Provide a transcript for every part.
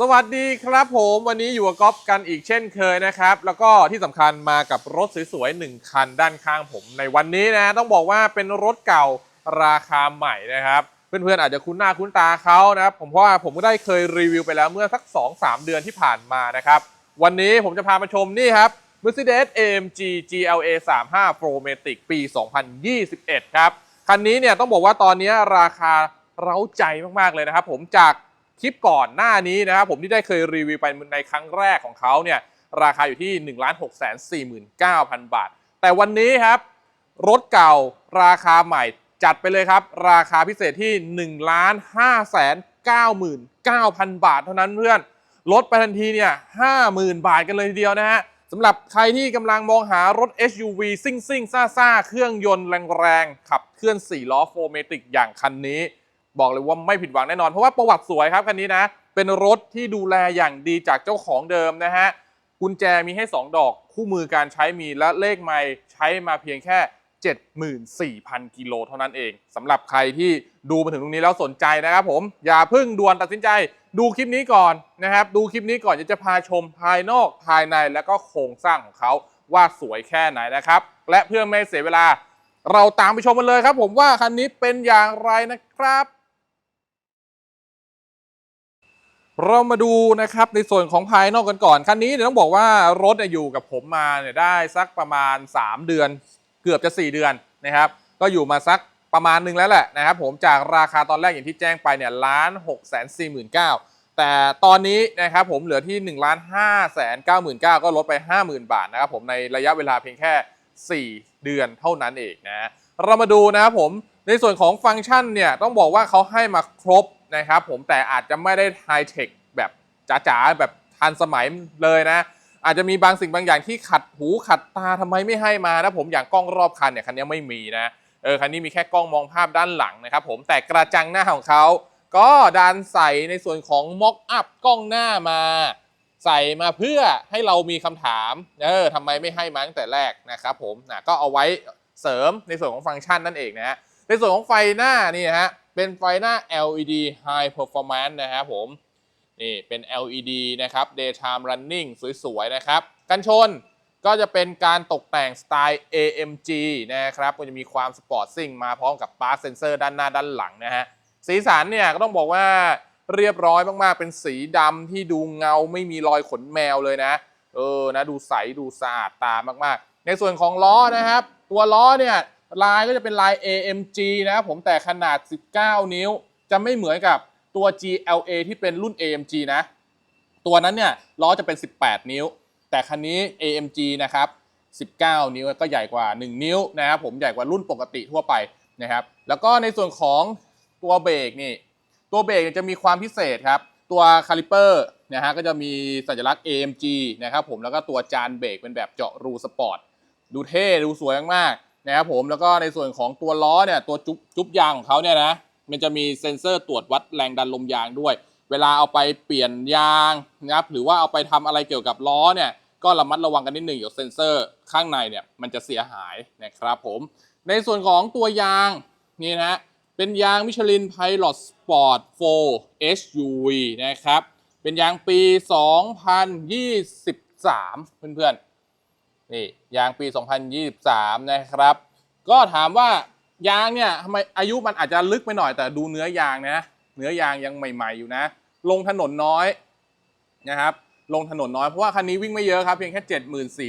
สวัสดีครับผมวันนี้อยู่กับก๊อฟกันอีกเช่นเคยนะครับ แล้วก็ที่สำคัญมากับรถสวยๆหนึ่งคันด้านข้างผม ในวันนี้นะ ต้องบอกว่าเป็นรถเก่าราคาใหม่นะครับ เพื่อนๆอาจจะคุ้นหน้าคุ้นตาเขานะครับผมเพราะว่าผมก็ได้เคยรีวิวไปแล้วเมื่อสัก 2-3 เดือนที่ผ่านมานะครับ วันนี้ผมจะพามาชมนี่ครับ Mercedes AMG GLA 35 Promatic ปี 2021 ครับ คันนี้เนี่ยต้องบอกว่าตอนนี้ราคาเร้าใจมากๆเลยนะครับผมจาก คลิปก่อนหน้านี้นะครับผมที่ได้เคยรีวิวไปในครั้งแรกของเขาเนี่ยราคาอยู่ที่ 1 6 4 9 0 0 0 บาท แต่วันนี้ครับ รถเก่าราคาใหม่จัดไปเลยครับ ราคาพิเศษที่ 1 5 9 9 0 0 0 บาทเท่านั้นเพื่อน ลดไปทันทีเนี่ย50,000 บาทกันเลยทีเดียวนะฮะสำหรับใครที่กำลังมองหารถ SUV ซิ่งซิ่งซ่าซ่าๆเครื่องยนต์แรงๆ ขับเคลื่อน 4 ล้อโฟเมติกอย่างคันนี้ บอกเลยว่าไม่ผิดหวังแน่นอน เพราะว่าประวัติสวยครับคันนี้นะ เป็นรถที่ดูแลอย่างดีจากเจ้าของเดิมนะฮะกุญแจมีให้ 2 ดอก คู่มือการใช้มีและเลขไม่ใช้มาเพียงแค่74,000 กิโลเท่านั้นเองสำหรับใครที่ดูมาถึงตรงนี้แล้วสนใจนะครับผมอย่าเพิ่งด่วนตัดสินใจ ดูคลิปนี้ก่อนนะครับ ดูคลิปนี้ก่อนจะจะพาชมภายนอกภายในแล้วก็โครงสร้างของเขาว่าสวยแค่ไหนนะครับ และเพื่อไม่เสียเวลา เราตามไปชมกันเลยครับ ผมว่าคันนี้เป็นอย่างไรนะครับ เรามาดูนะครับในส่วนของภายนอกกันก่อนคันนี้เนี่ยวต้องบอกว่ารถเนี่ยอยู่กับผมมาเนี่ยได้สักประมาณ 3 เดือน เกือบจะ 4 เดือนนะครับ ก็อยู่มาสักประมาณหนึงแล้วแหละนะครับผมจากราคาตอนแรกอย่างที่แจ้งไปเนี่ยล้านหกแสนสี่หมื่นเก้าแต่ตอนนี้นะครับผมเหลือที่1ล้านห้าแสนเก้าหมื่นเก้าก็ลดไป 50,000 บาทนะครับผมในระยะเวลาเพียงแค่ 4 เดือนเท่านั้นเองนะเรามาดูนะครับผมในส่วนของฟังก์ชันเนี่ยต้องบอกว่าเขาให้มาครบ นะครับผมแต่อาจจะไม่ได้ไฮเทคแบบจ๋าๆแบบทันสมัยเลยนะ อาจจะมีบางสิ่งบางอย่างที่ขัดหูขัดตาทำไมไม่ให้มานะผมอย่างกล้องรอบคันเนี่ยคันนี้ไม่มีนะเออคันนี้มีแค่กล้องมองภาพด้านหลังนะครับผมแต่กระจังหน้าของเขาก็ดันใส่ในส่วนของม็อกอัพกล้องหน้ามา ใส่มาเพื่อให้เรามีคำถามเออทำไมไม่ให้มาตั้งแต่แรกนะครับผมนะก็เอาไว้เสริมในส่วนของฟังก์ชันนั่นเองนะฮะในส่วนของไฟหน้านี่นะฮะ เป็นไฟหน้า LED High Performance นะครับผมนี่เป็น LED นะครับ daytime running สวยๆ นะครับ กันชนก็จะเป็นการตกแต่งสไตล์ AMG นะครับ ก็จะมีความสปอร์ตซิ่งมาพร้อมกับปาร์เซนเซอร์ด้านหน้าด้านหลังนะฮะ สีสันเนี่ยก็ต้องบอกว่าเรียบร้อยมากๆ เป็นสีดำที่ดูเงาไม่มีรอยขนแมวเลยนะ เออ นะ ดูใส ดูสะอาดตามากๆ ในส่วนของล้อนะครับ ตัวล้อเนี่ย ลายก็จะเป็นลาย AMG นะครับผมแต่ขนาด 19 นิ้ว จะไม่เหมือนกับตัว GLA ที่เป็นรุ่น AMG นะ ตัวนั้นเนี่ยล้อจะเป็น 18 นิ้ว แต่คันนี้ AMG นะครับ 19 นิ้วก็ใหญ่กว่า 1 นิ้วนะครับผมใหญ่กว่ารุ่นปกติทั่วไปนะครับ แล้วก็ในส่วนของตัวเบรกนี่ ตัวเบรกจะมีความพิเศษครับ ตัวคาลิเปอร์นะฮะก็จะมีสัญลักษณ์ AMG นะครับผมแล้วก็ตัวจานเบรกเป็นแบบเจาะรูสปอร์ตดูเท่ดูสวยมากๆ นะครับผมแล้วก็ในส่วนของตัวล้อเนี่ยตัวจุ๊บจุ๊บยางของเขาเนี่ยนะมันจะมีเซ็นเซอร์ตรวจวัดแรงดันลมยางด้วย เวลาเอาไปเปลี่ยนยางนะครับหรือว่าเอาไปทำอะไรเกี่ยวกับล้อเนี่ยก็ระมัดระวังกันนิดหนึ่งเดี๋ยวเซ็นเซอร์ข้างในเนี่ยมันจะเสียหายนะครับผมในส่วนของตัวยางนี่นะเป็นยางมิชลิน Pilot Sport 4 SUV นะครับเป็นยางปี 2023 เพื่อนๆ นี่ยางปี 2023 นะครับ ก็ถามว่ายางเนี่ยทำไมอายุมันอาจจะลึกไปหน่อยแต่ดูเนื้อยางนะเนื้อยางยังใหม่ๆอยู่นะ ลงถนนน้อยนะครับ ลงถนนน้อยเพราะว่าคันนี้วิ่งไม่เยอะครับเพียงแค่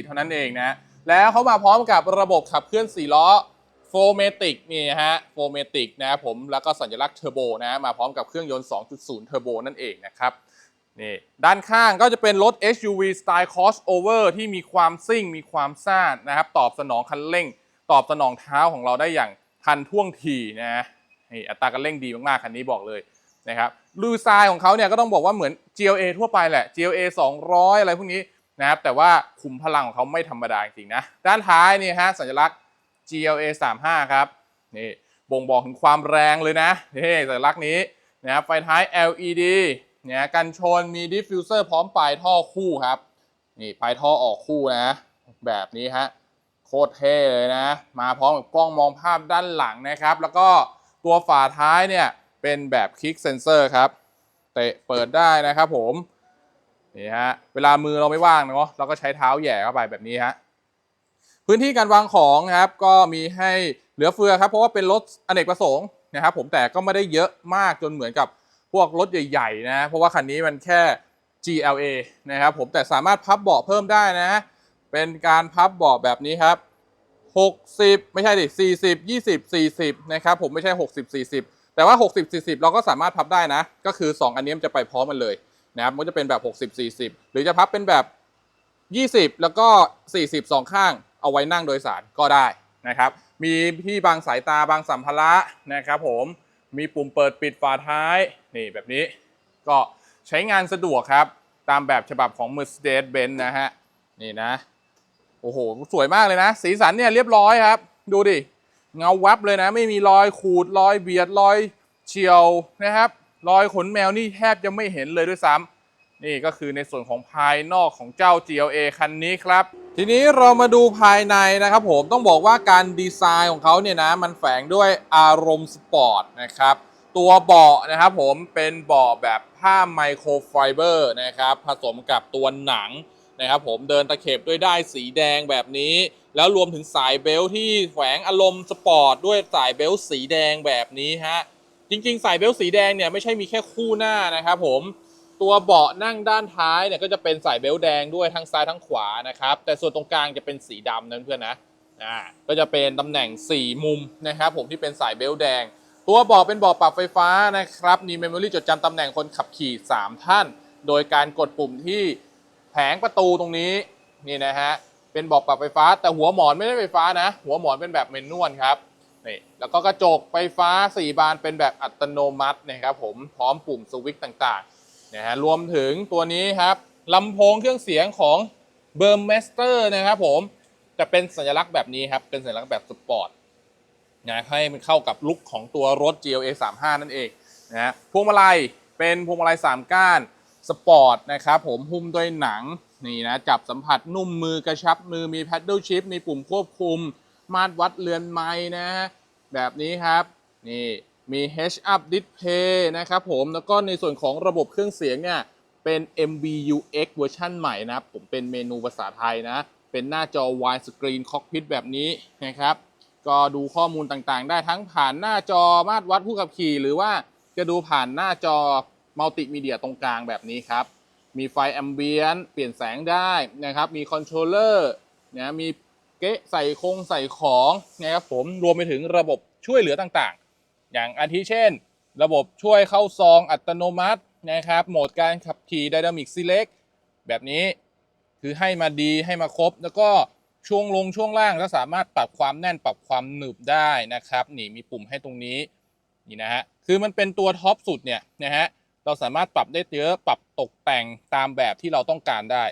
74,000เท่านั้นเองนะแล้วเขามาพร้อมกับระบบขับเคลื่อน4ล้อโฟเมติกนี่ฮะโฟเมติกนะผมแล้วก็สัญลักษณ์เทอร์โบนะมาพร้อมกับเครื่องยนต์ 2.0 เทอร์โบนั่นเองนะครับ นี่ด้านข้างก็จะเป็นรถ SUV สไตล์ crossover ที่มีความซิ่งมีความซ่านะครับ ตอบสนองคันเร่ง ตอบสนองเท้าของเราได้อย่างทันท่วงทีนะนี่อัตราการเร่งดีมากๆคันนี้บอกเลยนะครับดูทรายของเขาเนี่ยก็ต้องบอกว่าเหมือน GLA ทั่วไปแหละ GLA 200 อะไรพวกนี้นะครับแต่ว่าขุมพลังของเขาไม่ธรรมดาจริงๆนะด้านท้ายนี่ฮะสัญลักษณ์ GLA 35ครับนี่บ่งบอกถึงความแรงเลยนะนี่สัญลักษณ์นี้นะครับไฟท้าย LED เนี่ยกันชนมีดิฟฟิวเซอร์พร้อมปลายท่อคู่ครับ นี่ปลายท่อออกคู่นะ แบบนี้ฮะโคตรเท่เลยนะ มาพร้อมกับกล้องมองภาพด้านหลังนะครับ แล้วก็ตัวฝาท้ายเนี่ยเป็นแบบคลิกเซนเซอร์ครับ เตะเปิดได้นะครับผม นี่ฮะ เวลามือเราไม่ว่างเนาะเราก็ใช้เท้าแหย่เข้าไปแบบนี้ฮะ พื้นที่การวางของครับ ก็มีให้เหลือเฟือครับ เพราะว่าเป็นรถอเนกประสงค์นะครับผมแต่ก็ไม่ได้เยอะมากจนเหมือนกับ พวกรถใหญ่ๆนะเพราะว่าคันนี้มันแค่ GLA นะครับผมแต่สามารถพับเบาะเพิ่มได้นะ เป็นการพับเบาะแบบนี้ครับ 60 ไม่ใช่ดิ40 20 40 นะครับผมไม่ใช่ 60 40 แต่ว่า 60 40 เราก็สามารถพับได้นะ ก็คือ 2 อันนี้มันจะไปพร้อมกันเลยนะครับมันจะเป็นแบบ 60 40 หรือจะพับเป็นแบบ 20 แล้วก็ 40สองข้างเอาไว้นั่งโดยสารก็ได้นะครับ มีที่บางสายตาบางสัมภาระนะครับผม มีปุ่มเปิดปิดฝาท้ายนี่แบบนี้ก็ใช้งานสะดวกครับ ตามแบบฉบับของ Mercedes-Benz นะฮะ นี่นะ โอ้โห สวยมากเลยนะ สีสันเนี่ยเรียบร้อยครับ ดูดิ เงาวับเลยนะ ไม่มีรอยขูดรอยเบียดรอยเฉียวนะครับ รอยขนแมวนี่แทบจะไม่เห็นเลยด้วยซ้ำ นี่ก็คือในส่วนของภายนอกของเจ้า GLA คันนี้ครับ ทีนี้เรามาดูภายในนะครับผมต้องบอกว่าการดีไซน์ของเขาเนี่ยนะมันแฝงด้วยอารมณ์สปอร์ตนะครับ ตัวเบาะนะครับผมเป็นเบาะแบบผ้าไมโครไฟเบอร์นะครับผสมกับตัวหนังนะครับผมเดินตะเข็บด้วยได้ายสีแดงแบบนี้ แล้วรวมถึงสายเบลต์ที่แฝงอารมณ์สปอร์ตด้วยสายเบลต์สีแดงแบบนี้ฮะจริงๆ สายเบลต์สีแดงเนี่ยไม่ใช่มีแค่คู่หน้านะครับผม ตัวเบาะนั่งด้านท้ายเนี่ยก็จะเป็นสายเบลต์แดงด้วยทั้งซ้ายทั้งขวานะครับ แต่ส่วนตรงกลางจะเป็นสีดำนะเพื่อนนะอ่าก็จะเป็นตำแหน่ง 4 มุมนะครับ ผมที่เป็นสายเบลต์แดง ตัวเบาะเป็นเบาะปรับไฟฟ้านะครับมีเมมโมรี่จดจำตำแหน่งคนขับขี่ 3 ท่าน โดยการกดปุ่มที่แผงประตูตรงนี้นี่นะฮะเป็นเบาะปรับไฟฟ้า แต่หัวหมอนไม่ได้ไฟฟ้านะ หัวหมอนเป็นแบบเมนนวลครับนี่แล้วก็กระจกไฟฟ้า 4 บานเป็นแบบอัตโนมัตินะครับผมพร้อมปุ่มสวิตช์ต่างๆ นะฮะรวมถึงตัวนี้ครับลำโพงเครื่องเสียงของเบอร์เมสเตอร์นะครับผมจะเป็นสัญลักษณ์แบบนี้ครับ เป็นสัญลักษณ์แบบสปอร์ตนะให้มันเข้ากับลุคของตัวรถ GLA 35 นั่นเองนะฮะพวงมาลัยเป็นพวงมาลัย 3 ก้านสปอร์ตนะครับผมหุ้มด้วยหนังนี่นะจับสัมผัสนุ่มมือกระชับมือมี paddle shift มีปุ่มควบคุม มาตรวัดเรือนไม้นะแบบนี้ครับนี่ มี H up display นะครับผมแล้วก็ในส่วนของระบบเครื่องเสียงเนี่ยเป็น MBUX เวอร์ชันใหม่นะครับผมเป็นเมนูภาษาไทยนะ เป็นหน้าจอ wide screen cockpit แบบนี้นะครับ ก็ดูข้อมูลต่างๆ ได้ทั้งผ่านหน้าจอมาตรวัดผู้ขับขี่ หรือว่าจะดูผ่านหน้าจอมัลติมีเดียตรงกลางแบบนี้ครับ มีไฟแอมเบียนเปลี่ยนแสงได้นะครับ มีคอนโทรลเลอร์นะมีเกะใส่คงใส่ของนะครับผมรวมไปถึงระบบช่วยเหลือต่างๆ อย่างอาทิเช่น ระบบช่วยเข้าซองอัตโนมัตินะครับ โหมดการขับขี่ Dynamic Select แบบนี้คือให้มาดีให้มาครบ แล้วก็ช่วงลงช่วงล่างก็สามารถปรับความแน่นปรับความหนึบได้นะครับ นี่มีปุ่มให้ตรงนี้นี่นะฮะคือมันเป็นตัวท็อปสุดเนี่ยนะฮะเราสามารถปรับได้เยอะปรับตกแต่งตามแบบที่เราต้องการได้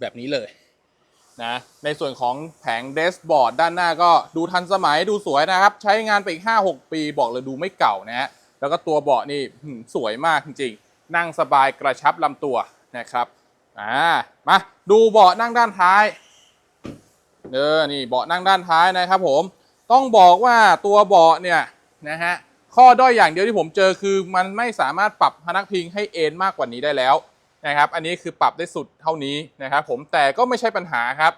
แบบนี้เลย นะในส่วนของแผงเดสบอร์ดด้านหน้าก็ดูทันสมัยดูสวยนะครับ ใช้งานไปอีก 5-6 ปีบอกเลยดูไม่เก่านะฮะแล้วก็ตัวเบาะนี่สวยมากจริงๆ นั่งสบายกระชับลำตัวนะครับอ่ามาดูเบาะนั่งด้านท้ายเออนี่เบาะนั่งด้านท้ายนะครับผมต้องบอกว่าตัวเบาะเนี่ยนะฮะข้อด้อยอย่างเดียวที่ผมเจอคือมันไม่สามารถปรับพนักพิงให้เอนมากกว่านี้ได้แล้ว นะครับ อันนี้คือปรับได้สุดเท่านี้นะครับผมแต่ก็ไม่ใช่ปัญหาครับ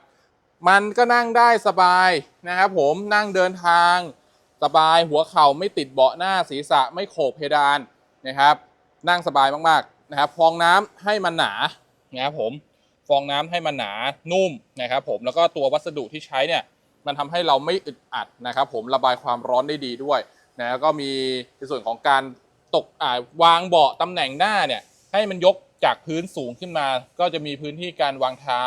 มันก็นั่งได้สบายนะครับผมนั่งเดินทาง สบายหัวเข่าไม่ติดเบาะหน้าศีรษะไม่โขกเพดานนะครับ นั่งสบายมากๆนะครับฟองน้ำให้มันหนานะครับผมฟองน้ำให้มันหนานุ่มนะครับผมแล้วก็ตัววัสดุที่ใช้เนี่ยมันทำให้เราไม่อึดอัดนะครับผมระบายความร้อนได้ดีด้วยนะก็มีในส่วนของการตกวางเบาะตำแหน่งหน้าเนี่ยให้มันยก จากพื้นสูงขึ้นมา ก็จะมีพื้นที่การวางเท้า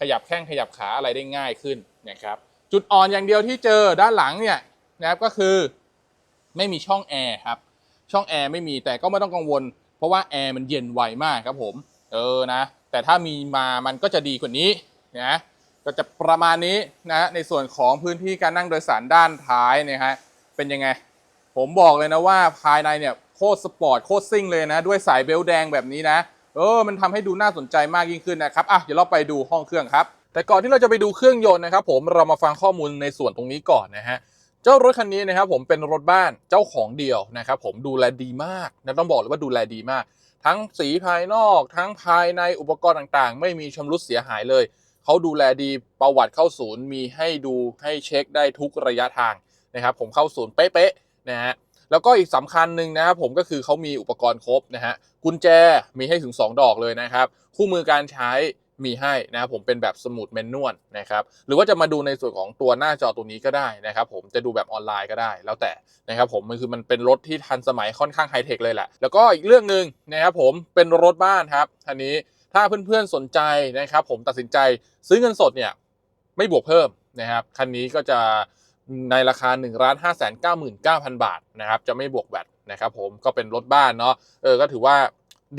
ขยับแข้งขยับขาอะไรได้ง่ายขึ้นนะครับจุดอ่อนอย่างเดียวที่เจอด้านหลังเนี่ยนะครับก็คือไม่มีช่องแอร์ครับช่องแอร์ไม่มีแต่ก็ไม่ต้องกังวล เพราะว่าแอร์มันเย็นไวมากครับผมเออนะแต่ถ้ามีมามันก็จะดีกว่านี้นะก็จะประมาณนี้นะในส่วนของพื้นที่การนั่งโดยสารด้านท้ายนี่ยฮะเป็นยังไง ผมบอกเลยนะว่าภายในเนี่ยโคตรสปอร์ตโคตรซิ่งเลยนะ ด้วยสายเบลต์แดงแบบนี้นะ เออมันทำให้ดูน่าสนใจมากยิ่งขึ้นนะครับอะเดี๋ยวเราไปดูห้องเครื่องครับแต่ก่อนที่เราจะไปดูเครื่องยนต์นะครับ ผมเรามาฟังข้อมูลในส่วนตรงนี้ก่อนนะฮะเจ้ารถคันนี้นะครับผมเป็นรถบ้านเจ้าของเดียวนะครับผมดูแลดีมากนะต้องบอกเลยว่าดูแลดีมาก ทั้งสีภายนอก ทั้งภายในอุปกรณ์ต่างๆ ไม่มีชำรุดเสียหายเลยเขาดูแลดีประวัติเข้าศูนย์มีให้ดูให้เช็คได้ทุกระยะทางนะครับผมเข้าศูนย์เป๊ะๆนะฮะ แล้วก็อีกสำคัญหนึ่งนะครับผมก็คือเขามีอุปกรณ์ครบนะฮะกุญแจมีให้ถึง 2 ดอกเลยนะครับ คู่มือการใช้มีให้นะครับผมเป็นแบบสมุดแมนนวลนะครับหรือว่าจะมาดูในส่วนของตัวหน้าจอตัวนี้ก็ได้นะครับผมจะดูแบบออนไลน์ก็ได้แล้วแต่นะครับผมมันคือมันเป็นรถที่ทันสมัยค่อนข้างไฮเทคเลยแหละแล้วก็อีกเรื่องหนึ่งนะครับผมเป็นรถบ้านครับอันนี้ถ้าเพื่อนๆสนใจนะครับผมตัดสินใจซื้อเงินสดเนี่ยไม่บวกเพิ่มนะครับคันนี้ก็จะ ในราคา1นึ่งล้านห้าแสนเก้าหมื่นเก้าพันบาทนะครับจะไม่บวกแบตนะครับผมก็เป็นรถบ้านเนาะเออก็ถือว่า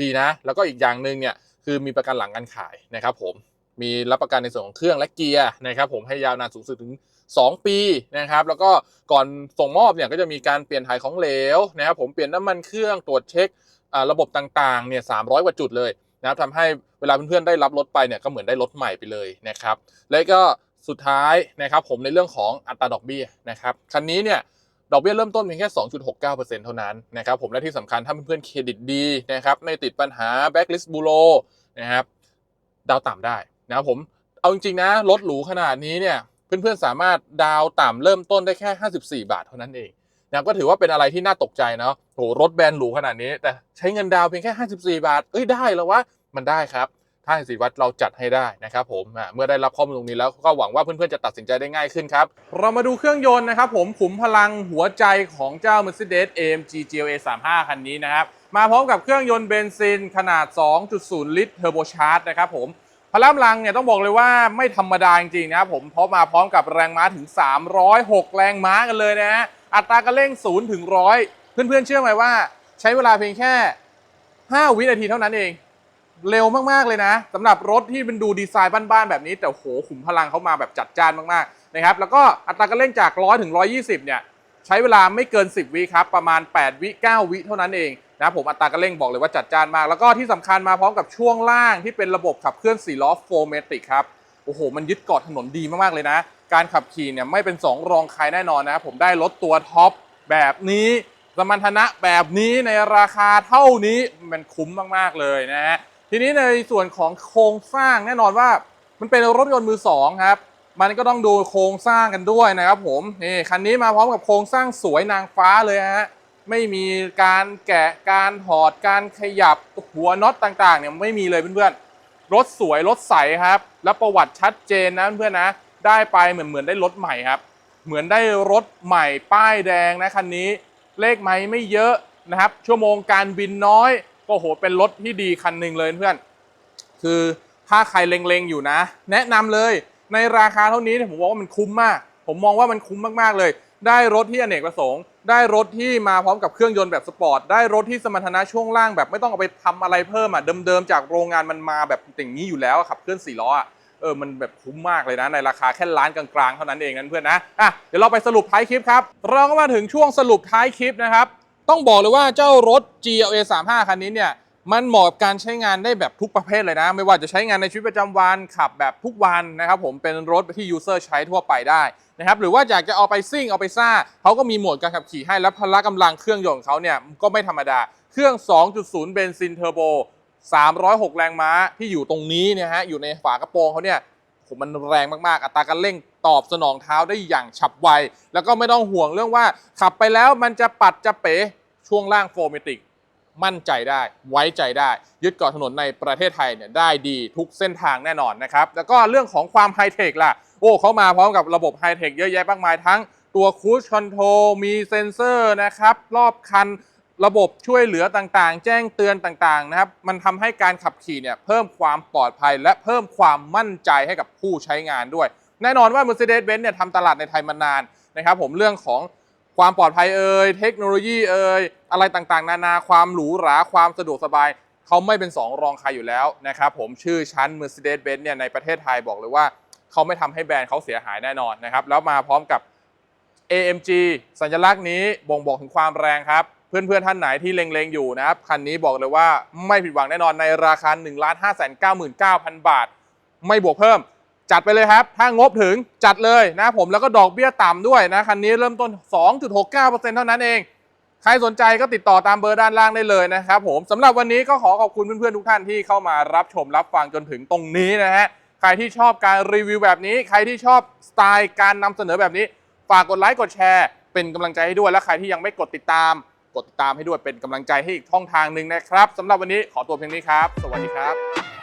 ดีนะ แล้วก็อีกอย่างหนึ่งเนี่ยคือมีประกันหลังการขายนะครับผมมีรับประกันในส่วนของเครื่องและเกียร์นะครับผมให้ยาวนานสูงสุดถึง 2 ปีนะครับแล้วก็ก่อนส่งมอบเนี่ยก็จะมีการเปลี่ยนถ่ายของเหลวนะครับผมเปลี่ยนน้ำมันเครื่องตรวจเช็คระบบต่างๆเนี่ย300กว่าจุดเลยนะครับทำให้เวลาเพื่อนๆได้รับรถไปเนี่ยก็เหมือนได้รถใหม่ไปเลยนะครับและก็ สุดท้ายนะครับผมในเรื่องของอัตราดอกเบี้ยนะครับคันนี้เนี่ยดอกเบี้ยเริ่มต้นเพียงแค่ 2.69%เท่านั้นนะครับผมและที่สำคัญถ้าเพื่อนๆเครดิตดีนะครับไม่ติดปัญหา blacklist bureau นะครับดาวต่ำได้นะครับผมเอาจริงๆนะรถหรูขนาดนี้เนี่ยเพื่อนๆสามารถดาวต่ำเริ่มต้นได้แค่ 54 บาทเท่านั้นเองนะก็ถือว่าเป็นอะไรที่น่าตกใจเนาะโหรถแบรนด์หรูขนาดนี้ แต่ใช้เงินดาวเพียงแค่ 54 บาท เอ้ยได้แล้ววะมันได้ครับ ถ้าสิวัตเราจัดให้ได้นะครับผมเมื่อได้รับข้อมูลตรงนี้แล้วก็หวังว่าเพื่อนๆจะตัดสินใจได้ง่ายขึ้นครับ เรามาดูเครื่องยนต์นะครับผมขุมพลังหัวใจของเจ้า Mercedes AMG GLA 35 คันนี้นะครับ มาพร้อมกับเครื่องยนต์เบนซินขนาด 2.0 ลิตรเทอร์โบชาร์จนะครับผมพลังลังเนี่ยต้องบอกเลยว่าไม่ธรรมดาจริงๆนะครับผมเพราะมาพร้อมกับแรงม้าถึง 306 แรงม้ากันเลยนะฮะอัตราการเร่ง0ถึง100 เพื่อนๆเชื่อไหมว่า ใช้เวลาเพียงแค่ 5 วินาทีเท่านั้นเอง เร็วมากๆเลยนะสำหรับรถที่เป็นดูดีไซน์บ้านๆแบบนี้ แต่โหขุมพลังเขามาแบบจัดจ้านมากๆนะครับแล้วก็อัตราการเร่งจาก 100 ถึง 120 เนี่ยใช้เวลาไม่เกิน 10 วิครับ ประมาณ 8 วิ 9 วิเท่านั้นเองนะผมอัตราการเร่งบอกเลยว่าจัดจ้านมาก แล้วก็ที่สำคัญมาพร้อมกับช่วงล่างที่เป็นระบบขับเคลื่อน4ล้อโฟเมติกครับโอ้โห มันยึดเกาะถนนดีมากๆเลยนะ การขับขี่เนี่ยไม่เป็น 2 รองใครแน่นอนนะ ผมได้รถตัวท็อปแบบนี้สมรรถนะแบบนี้ในราคาเท่านี้มันคุ้มมากๆเลยนะฮะ ทีนี้ในส่วนของโครงสร้างแน่นอนว่ามันเป็นรถยนต์มือสองครับ มันก็ต้องดูโครงสร้างกันด้วยนะครับผมนี่คันนี้มาพร้อมกับโครงสร้างสวยนางฟ้าเลยฮะไม่มีการแกะการถอดการขยับหัวน็อตต่างๆเนี่ยไม่มีเลยเพื่อนๆรถสวยรถใสครับ แล้วประวัติชัดเจนนะเพื่อนๆนะ ได้ไปเหมือนเหมือนได้รถใหม่ครับ เหมือนได้รถใหม่ป้ายแดงนะคันนี้เลขไม้ไม่เยอะนะครับ ชั่วโมงการบินน้อย ก็โหเป็นรถที่ดีคันหนึ่งเลยเพื่อน คือถ้าใครเล็งๆอยู่นะ แนะนำเลยในราคาเท่านี้ผมบอกว่ามันคุ้มมาก ผมมองว่ามันคุ้มมากๆเลย ได้รถที่อเนกประสงค์ ได้รถที่มาพร้อมกับเครื่องยนต์แบบสปอร์ต ได้รถที่สมรรถนะช่วงล่างแบบไม่ต้องเอาไปทำอะไรเพิ่มอะ เดิมๆจากโรงงานมันมาแบบอย่างนี้อยู่แล้วขับเคลื่อนสี่ล้ออะเออ มันแบบคุ้มมากเลยนะ ในราคาแค่ล้านกลางๆ เท่านั้นเองนั้นเพื่อนนะ อะ เดี๋ยวเราไปสรุปท้ายคลิปครับ เราก็มาถึงช่วงสรุปท้ายคลิปนะครับ ต้องบอกเลยว่าเจ้ารถ GLA 35คันนี้เนี่ยมันเหมาะกับการใช้งานได้แบบทุกประเภทเลยนะ ไม่ว่าจะใช้งานในชีวิตประจำวันขับแบบทุกวันนะครับผมเป็นรถที่ยูเซอร์ใช้ทั่วไปได้นะครับหรือว่าอยากจะเอาไปซิ่งเอาไปซ่าเขาก็มีโหมดการขับขี่ให้และพละกำลังเครื่องยนต์เขาเนี่ยก็ไม่ธรรมดา เครื่อง 2.0 เบนซินเทอร์โบ 306 แรงม้าที่อยู่ตรงนี้เนี่ยฮะอยู่ในฝากระโปรงเขาเนี่ยผมมันแรงมากๆ อัตราการเร่ง ตอบสนองเท้าได้อย่างฉับไว แล้วก็ไม่ต้องห่วงเรื่องว่า ขับไปแล้วมันจะปัดจะเป๋ช่วงล่างโฟร์เมติก มั่นใจได้ไว้ใจได้ ยึดเกาะถนนในประเทศไทยเนี่ยได้ดีทุกเส้นทางแน่นอนนะครับ แล้วก็เรื่องของความไฮเทคล่ะ โอ้เขามาพร้อมกับระบบไฮเทคเยอะแยะมากมายทั้งตัวคูชคอนโทรมีเซ็นเซอร์นะครับ รอบคันระบบช่วยเหลือต่างๆ แจ้งเตือนต่างๆนะครับ มันทำให้การขับขี่เนี่ยเพิ่มความปลอดภัยและเพิ่มความมั่นใจให้กับผู้ใช้งานด้วย แน่นอนว่า Mercedes-Benz เนี่ยทำตลาดในไทยมานานนะครับผมเรื่องของความปลอดภัยเอ่ยเทคโนโลยีเอ่ยอะไรต่างๆ นานาความหรูหราความสะดวกสบาย เขาไม่เป็น2รองใครอยู่แล้วนะครับผมชื่อชั้น Mercedes-Benz เนี่ยในประเทศไทยบอกเลยว่า เขาไม่ทำให้แบรนด์เขาเสียหายแน่นอนนะครับแล้วมาพร้อมกับ AMG สัญลักษณ์นี้บ่งบอกถึงความแรงครับ เพื่อนๆท่านไหนที่เล็งๆอยู่นะครับคันนี้บอกเลยว่าไม่ผิดหวังแน่นอนในราคา 1 5 9 9 9 0 0 0 บาท ไม่บวกเพิ่ม จัดไปเลยครับ ถ้างบถึงจัดเลยนะผมแล้วก็ดอกเบี้ยต่ำด้วยนะคันนี้เริ่มต้น 2.69%เท่านั้นเอง ใครสนใจก็ติดต่อตามเบอร์ด้านล่างได้เลยนะครับผมสำหรับวันนี้ก็ขอขอบคุณเพื่อนๆทุกท่านที่เข้ามารับชมรับฟังจนถึงตรงนี้นะฮะใครที่ชอบการรีวิวแบบนี้ ใครที่ชอบสไตล์การนำเสนอแบบนี้ ฝากกดไลค์กดแชร์ เป็นกำลังใจให้ด้วยและใครที่ยังไม่กดติดตาม กดติดตามให้ด้วยเป็นกำลังใจให้อีกช่องทางหนึ่งนะครับสำหรับวันนี้ขอตัวเพียงนี้ครับ สวัสดีครับ